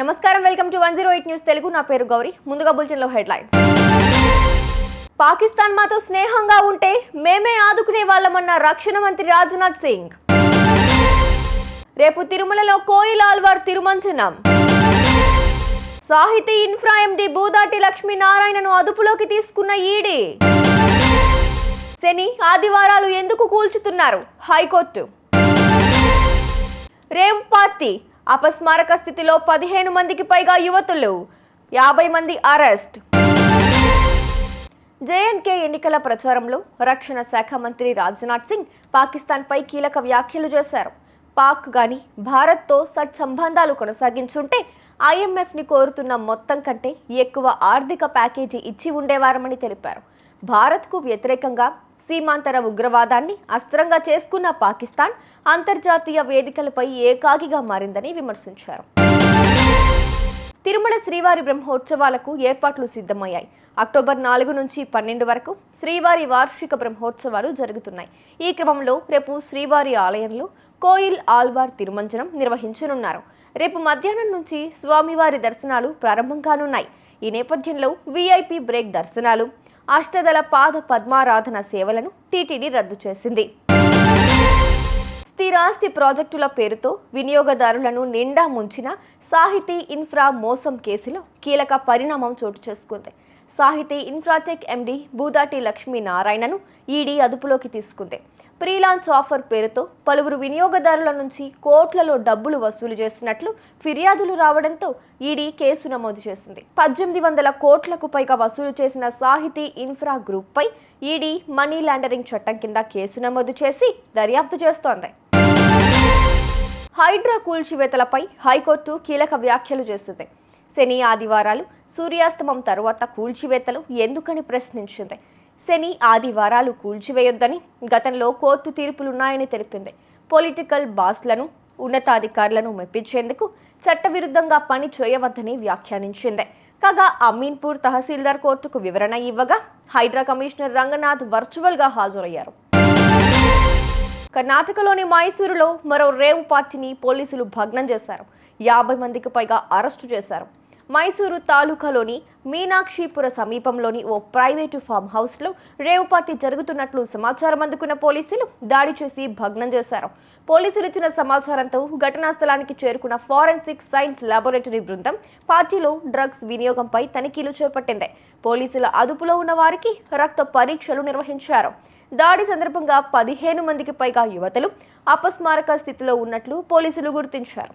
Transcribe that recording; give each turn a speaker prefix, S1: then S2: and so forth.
S1: నమస్కారం welcome to one zero eight news Telugu. నా పేరు గౌరీ. ముందుగా బులెటిన్లో హెడ్లైన్స్. పాకిస్తాన్ మాతో స్నేహంగా ఉంటే మేమే ఆదుకునే వాళ్ళమన్న రక్షణ మంత్రి రాజ్నాథ్ సింగ్. రేపు తిరుమలలో కోయిల్ ఆల్వార్ తిరుమంచనం సాహితీ ఇన్ఫ్రా ఎండి బూదాటి లక్ష్మీనారాయణను అదుపులోకి తీసుకున్న ఈడీ. శని ఆదివారాలు ఎందుకు కూల్చుతున్నారు హైకోర్టు? రేవ్ పార్టీ అపస్మారక స్థితిలో పదిహేను మందికి పైగా యువతులు యాభై మంది అరెస్ట్. జేఎన్కే ఎన్నికల ప్రచారంలో రక్షణ శాఖ మంత్రి రాజ్నాథ్ సింగ్ పాకిస్తాన్పై కీలక వ్యాఖ్యలు చేశారు. పాక్ గాని భారత్తో సత్సంబంధాలు కొనసాగించుంటే ఐఎంఎఫ్ని కోరుతున్న మొత్తం కంటే ఎక్కువ ఆర్థిక ప్యాకేజీ ఇచ్చి ఉండేవారమని తెలిపారు. భారత్కు వ్యతిరేకంగా సీమాంతర ఉగ్రవాదాన్ని అస్త్రంగా చేసుకున్న పాకిస్తాన్ అంతర్జాతీయ వేదికలపై ఏకాకిగా మారిందని విమర్శించారు. తిరుమల శ్రీవారి బ్రహ్మోత్సవాలకు ఏర్పాట్లు సిద్ధమయ్యాయి. అక్టోబర్ నాలుగు నుంచి పన్నెండు వరకు శ్రీవారి వార్షిక బ్రహ్మోత్సవాలు జరుగుతున్నాయి. ఈ క్రమంలో రేపు శ్రీవారి ఆలయంలో కోయిల్ ఆల్వార్ తిరుమంజనం నిర్వహించనున్నారు. రేపు మధ్యాహ్నం నుంచి స్వామివారి దర్శనాలు ప్రారంభం కానున్నాయి. ఈ నేపథ్యంలో వీఐపీ బ్రేక్ దర్శనాలు అష్టదళ పాద పద్మారాధన సేవలను టీటీడీ రద్దు చేసింది. స్థిరాస్తి ప్రాజెక్టుల పేరుతో వినియోగదారులను నిండా ముంచిన సాహితీ ఇన్ఫ్రా మోసం కేసులో కీలక పరిణామం చోటు చేసుకుంది. సాహితీ ఇన్ఫ్రాటెక్ ఎండి బూదాటి లక్ష్మీనారాయణను ఈడీ అదుపులోకి తీసుకుంది. ప్రీలాంచ్ ఆఫర్ పేరుతో పలువురు వినియోగదారుల నుంచి కోట్లలో డబ్బులు వసూలు చేసినట్లు ఫిర్యాదులు రావడంతో ఈడీ కేసు నమోదు చేసింది. పద్దెనిమిది వందల కోట్లకు పైగా వసూలు చేసిన సాహితీ ఇన్ఫ్రా గ్రూప్పై ఈడీ మనీ లాండరింగ్ చట్టం కింద కేసు నమోదు చేసి దర్యాప్తు చేస్తోంది. హైడ్రా కూల్చివేతలపై హైకోర్టు కీలక వ్యాఖ్యలు చేసింది. శని ఆదివారాలు సూర్యాస్తమం తరువాత కూల్చివేతలు ఎందుకని ప్రశ్నించింది? శని ఆదివారాలు కూల్చివేయొద్దని గతంలో కోర్టు తీర్పులున్నాయని తెలిపింది. పొలిటికల్ బాస్లను ఉన్నతాధికారులను మెప్పించేందుకు చట్టవిరుద్ధంగా పని చేయవద్దని వ్యాఖ్యానించింది. కాగా అమీన్పూర్ తహసీల్దార్ కోర్టుకు వివరణ ఇవ్వగా హైడ్రా కమిషనర్ రంగనాథ్ వర్చువల్గా హాజరయ్యారు. కర్ణాటకలోని మైసూరులో మరో రేవు పార్టీని పోలీసులు భగ్నం చేశారు. యాభై మందికి పైగా అరెస్టు చేశారు. మైసూరు తాలూకాలోని మీనాక్షిపుర సమీపంలోని ఓ ప్రైవేటు ఫామ్ హౌస్లో రేవు పార్టీ జరుగుతున్నట్లు సమాచారం అందుకున్న పోలీసులు దాడి చేసి భగ్నం చేశారు. పోలీసులు ఇచ్చిన సమాచారంతో ఘటనా స్థలానికి చేరుకున్న ఫారెన్సిక్ సైన్స్ లాబొరేటరీ బృందం పార్టీలో డ్రగ్స్ వినియోగంపై తనిఖీలు చేపట్టింది. పోలీసుల అదుపులో ఉన్న వారికి రక్త పరీక్షలు నిర్వహించారు. దాడి సందర్భంగా పదిహేను మందికి పైగా యువతలు అపస్మారక స్థితిలో ఉన్నట్లు పోలీసులు గుర్తించారు.